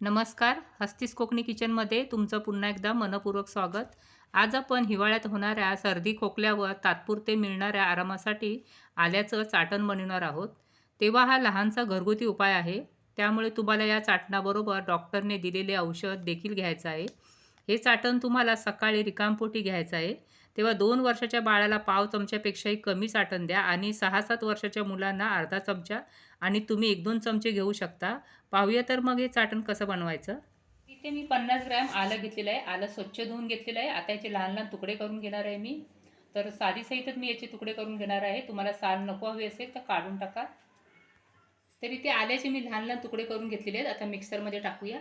नमस्कार हस्तीस कोकणी किचनमध्ये तुमचं पुन्हा एकदा मनपूर्वक स्वागत. आज आपण हिवाळ्यात होणाऱ्या सर्दी खोकल्यावर तात्पुरते मिळणाऱ्या आरामासाठी आल्याचं चाटण बनवणार आहोत. तेव्हा हा लहानसा घरगुती उपाय आहे. त्यामुळे तुम्हाला या चाटणाबरोबर डॉक्टरने दिलेले औषध देखील घ्यायचं आहे. हे चाटण तुम्हाला सकाळी रिकामपोटी घ्यायचं आहे. तेव्हा दोन वर्षाच्या बाळाला पाव चमच्यापेक्षाही कमी चाटण द्या आणि सहा सात वर्षाच्या मुलांना अर्धा चमचा आणि तुम्ही एक दोन चमचे घेऊ शकता. पाहूया तर मग हे चाटण कसं बनवायचं. इथे मी पन्नास ग्रॅम आलं घेतलेलं आहे. आलं स्वच्छ धुवून घेतलेलं आहे. आता याचे लहान लहान तुकडे करून घेणार आहे मी. तर साधीसहितच मी याचे तुकडे करून घेणार आहे. तुम्हाला साल नको हवे असेल तर काढून टाका. तर इथे आल्याचे मी लहान लहान तुकडे करून घेतलेले आहेत. आता मिक्सरमध्ये टाकूया.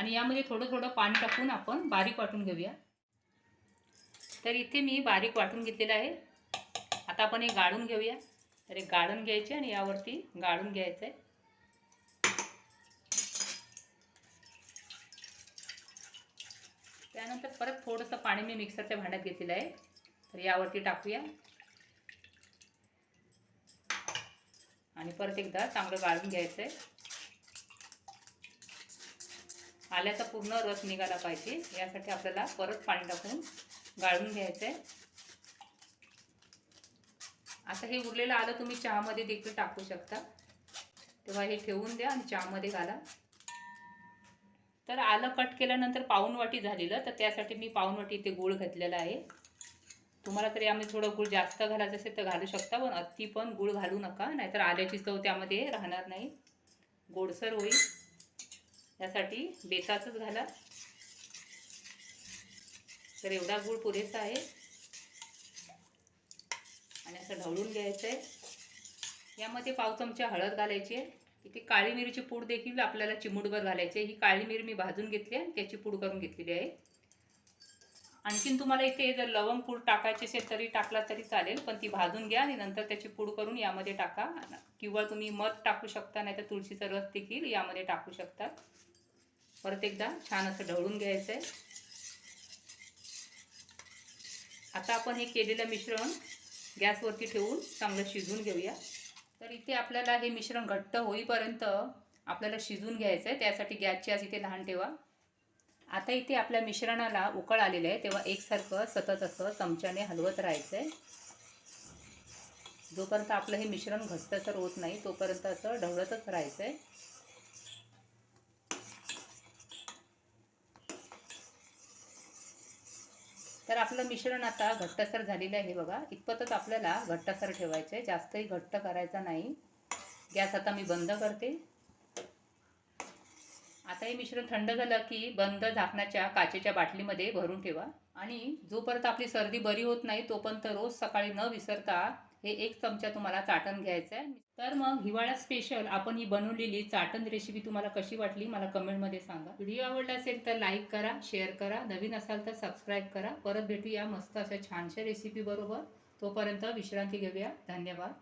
आणि यामध्ये थोडं थोडं पाणी टाकून आपण बारीक वाटून घेऊया. तर इथे मी बारीक वाटून घेतलेलं आहे. आता आपण हे गाळून घेऊया. तर हे गाळून घ्यायचे आणि यावरती गाळून घ्यायचं आहे. त्यानंतर परत थोडंसं पाणी मी मिक्सरच्या भांड्यात घेतलेलं आहे. तर यावरती टाकूया. आणि परत एकदा चांगलं गाळून घ्यायचं आहे. आल्याचा पूर्ण रस निघाला पाहिजे. यासाठी आपल्याला परत पाणी टाकून गाळून घ्यायचं आहे आता हे उरलेलं आलं तुम्ही चहामध्ये देखील टाकू शकता. तेव्हा हे ठेवून द्या आणि चहामध्ये घाला. तर आलं कट केल्यानंतर पाऊन वाटी झालेलं तर त्यासाठी मी पाहुणवाटी वाटी इथे गूळ घातलेला आहे. तुम्हाला तरी यामध्ये थोडं गूळ जास्त घालायचं असेल तर घालू शकता पण अति पण गूळ घालू नका नाहीतर आल्याची चव त्यामध्ये राहणार नाही. गोडसर होईल. यासाठी बेताचंच घाला. तर एवढा गूळ पुरेसा आहे. आणि असं ढवळून घ्यायचं आहे यामध्ये पाव चमचा हळद घालायची आहे. इथे काळी मिरीची पूड देखील आपल्याला चिमूटभर घालायची आहे. ही काळी मिरी मी भाजून घेतली आहे त्याची पूड करून घेतलेली आहे. आणखीन तुम्हाला इथे जर लवंग पूड टाकायची असेल तरी टाकला तरी चालेल पण ती भाजून घ्या आणि नंतर त्याची पूड करून यामध्ये टाका. किंवा तुम्ही मध टाकू शकता नाही तर तुळशीचा रस देखील यामध्ये टाकू शकता. परत एकदा छान असं ढवळून घ्यायचं आहे आता आपण हे केलेलं मिश्रण गॅसवरती ठेवून चांगलं शिजवून घेऊया. तर इथे आपल्याला हे मिश्रण घट्ट होईपर्यंत आपल्याला शिजून घ्यायचं आहे त्यासाठी गॅसची आज इथे लहान ठेवा. आता इथे आपल्या मिश्रणाला उकळ आलेलं आहे. तेव्हा एकसारखं सतत असं चमच्याने हलवत राहायचं आहे जोपर्यंत आपलं हे मिश्रण घट्टसर होत नाही तोपर्यंत असं ढवळतच राहायचं आहे तर आपलं मिश्रण आता घट्टसर झालेलं आहे बघा. इतपतच आपल्याला घट्टसर ठेवायचं आहे. जास्तही घट्ट करायचा नाही. गॅस आता मी बंद करते. आता हे मिश्रण थंड झालं की बंद झाकणाच्या काचेच्या बाटलीमध्ये भरून ठेवा. आणि जोपर्यंत आपली सर्दी बरी होत नाही तोपर्यंत रोज सकाळी न विसरता हे एक चमचा तुम्हाला चाटण घ्यायचं आहे. तर मग हिवाळ्यात स्पेशल आपण ही बनवलेली चाटण रेसिपी तुम्हाला कशी वाटली मला कमेंटमध्ये सांगा. व्हिडिओ आवडला असेल तर लाईक करा शेअर करा. नवीन असाल तर सबस्क्राईब करा. परत भेटूया मस्त अशा छानशा रेसिपी बरोबर. तोपर्यंत विश्रांती घेऊया. धन्यवाद.